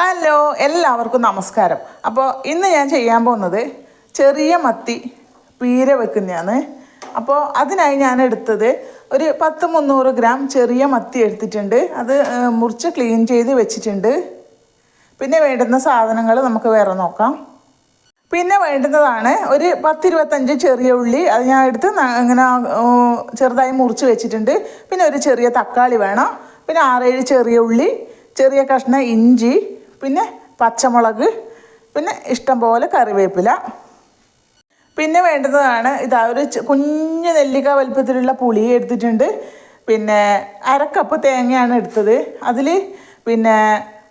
Hello എല്ലാവർക്കും നമസ്കാരം. അപ്പോൾ ഇന്ന് ഞാൻ ചെയ്യാൻ പോകുന്നത് ചെറിയ മത്തി പീര വെക്കുന്നതാണ്. അപ്പോൾ അതിനായി ഞാൻ എടുത്തത് ഒരു പത്ത് മുന്നൂറ് ഗ്രാം ചെറിയ മത്തി എടുത്തിട്ടുണ്ട്. അത് മുറിച്ച് ക്ലീൻ ചെയ്ത് വെച്ചിട്ടുണ്ട്. പിന്നെ വേണ്ടുന്ന സാധനങ്ങൾ നമുക്ക് വേറെ നോക്കാം. പിന്നെ വേണ്ടുന്നതാണ് ഒരു പത്തിരുപത്തഞ്ച് ചെറിയ ഉള്ളി. അത് ഞാൻ എടുത്ത് ഇങ്ങനെ ചെറുതായി മുറിച്ച് വെച്ചിട്ടുണ്ട്. പിന്നെ ഒരു ചെറിയ തക്കാളി വേണം. പിന്നെ ആറേഴ് ചെറിയ ഉള്ളി ചെറിയ കഷ്ണ ഇഞ്ചി പിന്നെ പച്ചമുളക് പിന്നെ ഇഷ്ടം പോലെ കറിവേപ്പില. പിന്നെ വേണ്ടുന്നതാണ് ഇതാ ഒരു കുഞ്ഞ് നെല്ലിക്ക വലുപ്പത്തിലുള്ള പുളി എടുത്തിട്ടുണ്ട്. പിന്നെ അരക്കപ്പ് തേങ്ങയാണ് എടുത്തത്. അതിൽ പിന്നെ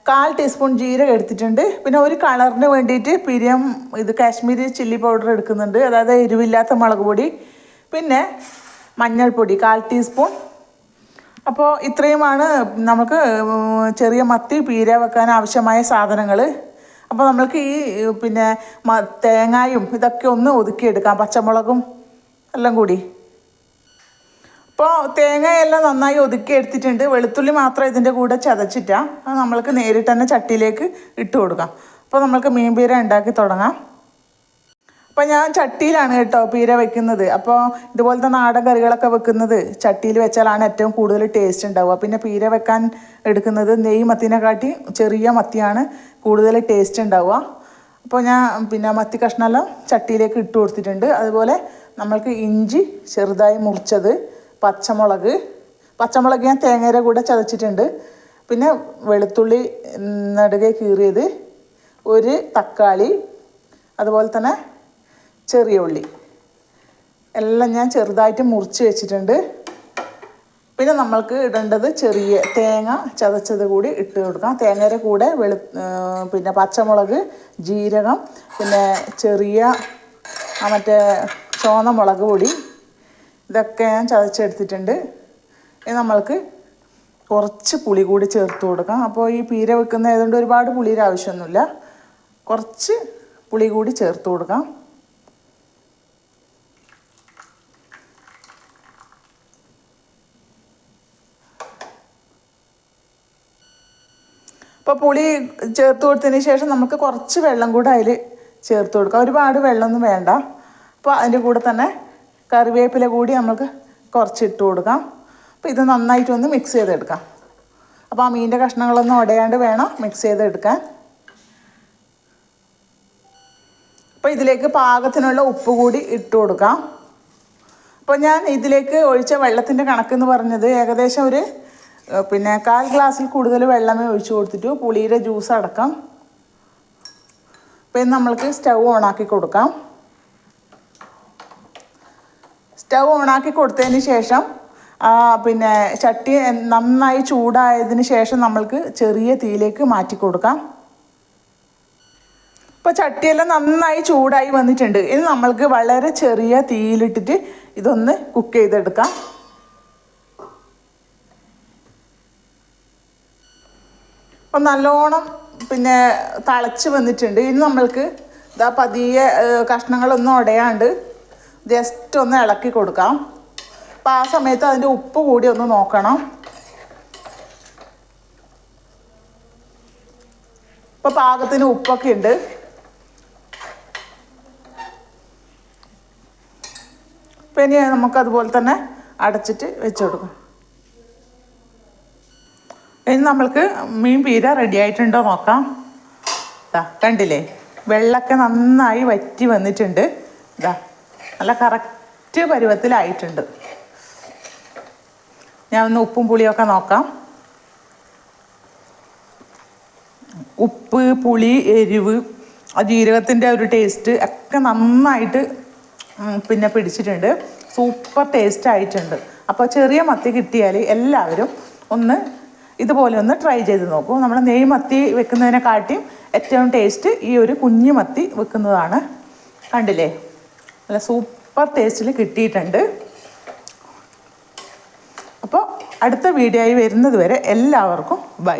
കാൽ ടീസ്പൂൺ ജീരകം എടുത്തിട്ടുണ്ട്. പിന്നെ ഒരു കളറിന് വേണ്ടിയിട്ട് പിരിയം ഇത് കാശ്മീരി ചില്ലി പൗഡർ എടുക്കുന്നുണ്ട്. അതായത് എരിവില്ലാത്ത മുളക് പൊടി. പിന്നെ മഞ്ഞൾപ്പൊടി കാൽ ടീസ്പൂൺ. അപ്പോൾ ഇത്രയുമാണ് നമുക്ക് ചെറിയ മത്തി പീര വെക്കാൻ ആവശ്യമായ സാധനങ്ങൾ അപ്പോൾ നമ്മൾക്ക് ഈ പിന്നെ തേങ്ങായും ഇതൊക്കെ ഒന്ന് ഒതുക്കിയെടുക്കാം. പച്ചമുളകും എല്ലാം കൂടി. അപ്പോൾ തേങ്ങയെല്ലാം നന്നായി ഒതുക്കി എടുത്തിട്ടുണ്ട് വെളുത്തുള്ളി മാത്രം ഇതിന്റെ കൂടെ ചതച്ചിട്ടാണ് അത് നമ്മൾക്ക് നേരിട്ട് തന്നെ ചട്ടിയിലേക്ക് ഇട്ട് കൊടുക്കാം. അപ്പോൾ നമ്മൾക്ക് മീൻ പീര ഉണ്ടാക്കി തുടങ്ങാം. അപ്പോൾ ഞാൻ ചട്ടിയിലാണ് കേട്ടോ പീര വെക്കുന്നത്. അപ്പോൾ ഇതുപോലത്തെ നാടൻ കറികളൊക്കെ വെക്കുന്നത് ചട്ടിയിൽ വെച്ചാലാണ് ഏറ്റവും കൂടുതൽ ടേസ്റ്റ് ഉണ്ടാവുക. പിന്നെ പീര വെക്കാൻ എടുക്കുന്നത് നെയ് മത്തിനെക്കാട്ടി ചെറിയ മത്തിയാണ് കൂടുതൽ ടേസ്റ്റ് ഉണ്ടാവുക. അപ്പോൾ ഞാൻ പിന്നെ മത്തി കഷ്ണമെല്ലാം ചട്ടിയിലേക്ക് ഇട്ട് കൊടുത്തിട്ടുണ്ട്. അതുപോലെ നമ്മൾക്ക് ഇഞ്ചി ചെറുതായി മുറിച്ചത് പച്ചമുളക്. പച്ചമുളക് ഞാൻ തേങ്ങയുടെ കൂടെ ചതച്ചിട്ടുണ്ട്. പിന്നെ വെളുത്തുള്ളി നടുകെ കീറിയത് ഒരു തക്കാളി. അതുപോലെ തന്നെ ചെറിയ ഉള്ളി. എല്ലാം ഞാൻ ചെറുതായിട്ട് മുറിച്ച് വെച്ചിട്ടുണ്ട്. പിന്നെ നമ്മൾക്ക് ഇടേണ്ടത് ചെറിയ തേങ്ങ ചതച്ചത് കൂടി ഇട്ട് കൊടുക്കാം. തേങ്ങയുടെ കൂടെ വെളു പിന്നെ പച്ചമുളക് ജീരകം പിന്നെ ചെറിയ മറ്റേ ചുവന്ന മുളക് പൊടി. ഇതൊക്കെ ഞാൻ ചതച്ചെടുത്തിട്ടുണ്ട്. ഇനി നമ്മൾക്ക് കുറച്ച് പുളി കൂടി ചേർത്ത് കൊടുക്കാം. അപ്പോൾ ഈ പീര വെക്കുന്ന ആയതുകൊണ്ട് ഒരുപാട് പുളിയുടെ ആവശ്യമൊന്നുമില്ല. കുറച്ച് പുളി കൂടി ചേർത്ത് കൊടുക്കാം. അപ്പോൾ പുളി ചേർത്ത് കൊടുത്തതിന് ശേഷം നമുക്ക് കുറച്ച് വെള്ളം കൂടെ അതിൽ ചേർത്ത് കൊടുക്കാം. ഒരുപാട് വെള്ളമൊന്നും വേണ്ട. അപ്പോൾ അതിന്റെ കൂടെ തന്നെ കറിവേപ്പില കൂടി നമുക്ക് കുറച്ച് ഇട്ട് കൊടുക്കാം. അപ്പോൾ ഇത് നന്നായിട്ടൊന്ന് മിക്സ് ചെയ്തെടുക്കാം. അപ്പോൾ ആ മീനിന്റെ കഷ്ണങ്ങളൊന്നും ഉടയാണ്ട് വേണം മിക്സ് ചെയ്തെടുക്കാൻ. അപ്പോൾ ഇതിലേക്ക് പാകത്തിനുള്ള ഉപ്പ് കൂടി ഇട്ട് കൊടുക്കാം. അപ്പോൾ ഞാൻ ഇതിലേക്ക് ഒഴിച്ച വെള്ളത്തിന്റെ കണക്കെന്ന് പറഞ്ഞത് ഏകദേശം ഒരു പിന്നെ കാൽ ഗ്ലാസ്സിൽ കൂടുതൽ വെള്ളമേ ഒഴിച്ചു കൊടുത്തിട്ടു പുളിയുടെ ജ്യൂസ് അടക്കം. പിന്നെ നമ്മൾക്ക് സ്റ്റൗ ആക്കി കൊടുക്കാം. സ്റ്റൗ ആക്കി കൊടുത്തതിന് ശേഷം പിന്നെ ചട്ടി നന്നായി ചൂടായതിന് ശേഷം നമ്മൾക്ക് ചെറിയ തീയിലേക്ക് മാറ്റി കൊടുക്കാം. ഇപ്പോൾ ചട്ടിയെല്ലാം നന്നായി ചൂടായി വന്നിട്ടുണ്ട്. ഇനി നമ്മൾക്ക് വളരെ ചെറിയ തീയിലിട്ടിട്ട് ഇതൊന്ന് കുക്ക് ചെയ്തെടുക്കാം. അപ്പം നല്ലോണം പിന്നെ തളച്ച് വന്നിട്ടുണ്ട്. ഇനി നമ്മൾക്ക് ഇതാ പതിയെ കഷ്ണങ്ങളൊന്നും ഉടയാണ്ട് ജസ്റ്റ് ഒന്ന് ഇളക്കി കൊടുക്കാം. അപ്പം ആ സമയത്ത് അതിന്റെ ഉപ്പ് കൂടി ഒന്ന് നോക്കണം. ഇപ്പം പാകത്തിന് ഉപ്പൊക്കെ ഉണ്ട്. പിന്നെ ഇനി നമുക്കതുപോലെ തന്നെ അടച്ചിട്ട് വെച്ച് കൊടുക്കാം. ഇനി നമ്മൾക്ക് മീൻ പീര റെഡി ആയിട്ടുണ്ടോ നോക്കാം. ഇതാ കണ്ടില്ലേ? വെള്ളമൊക്കെ നന്നായി വറ്റി വന്നിട്ടുണ്ട്. ഇതാ നല്ല കറക്റ്റ് പരുവത്തിലായിട്ടുണ്ട്. ഞാൻ ഒന്ന് ഉപ്പും പുളിയൊക്കെ നോക്കാം. ഉപ്പ് പുളി എരിവ് ആ ജീരകത്തിന്റെ ഒരു ടേസ്റ്റ് ഒക്കെ നന്നായിട്ട് പിന്നെ പിടിച്ചിട്ടുണ്ട്. സൂപ്പർ ടേസ്റ്റ് ആയിട്ടുണ്ട്. അപ്പോൾ ചെറിയ മത്തി കിട്ടിയാൽ എല്ലാവരും ഒന്ന് ഇതുപോലെ ഒന്ന് ട്രൈ ചെയ്ത് നോക്കൂ. നമ്മൾ നെയ് മത്തി വെക്കുന്നതിനെക്കാട്ടിയും ഏറ്റവും ടേസ്റ്റ് ഈ ഒരു കുഞ്ഞു മത്തി വെക്കുന്നതാണ്. കണ്ടില്ലേ? നല്ല സൂപ്പർ ടേസ്റ്റിൽ കിട്ടിയിട്ടുണ്ട്. അപ്പോൾ അടുത്ത വീഡിയോ ആയി വരുന്നത് വരെ എല്ലാവർക്കും ബൈ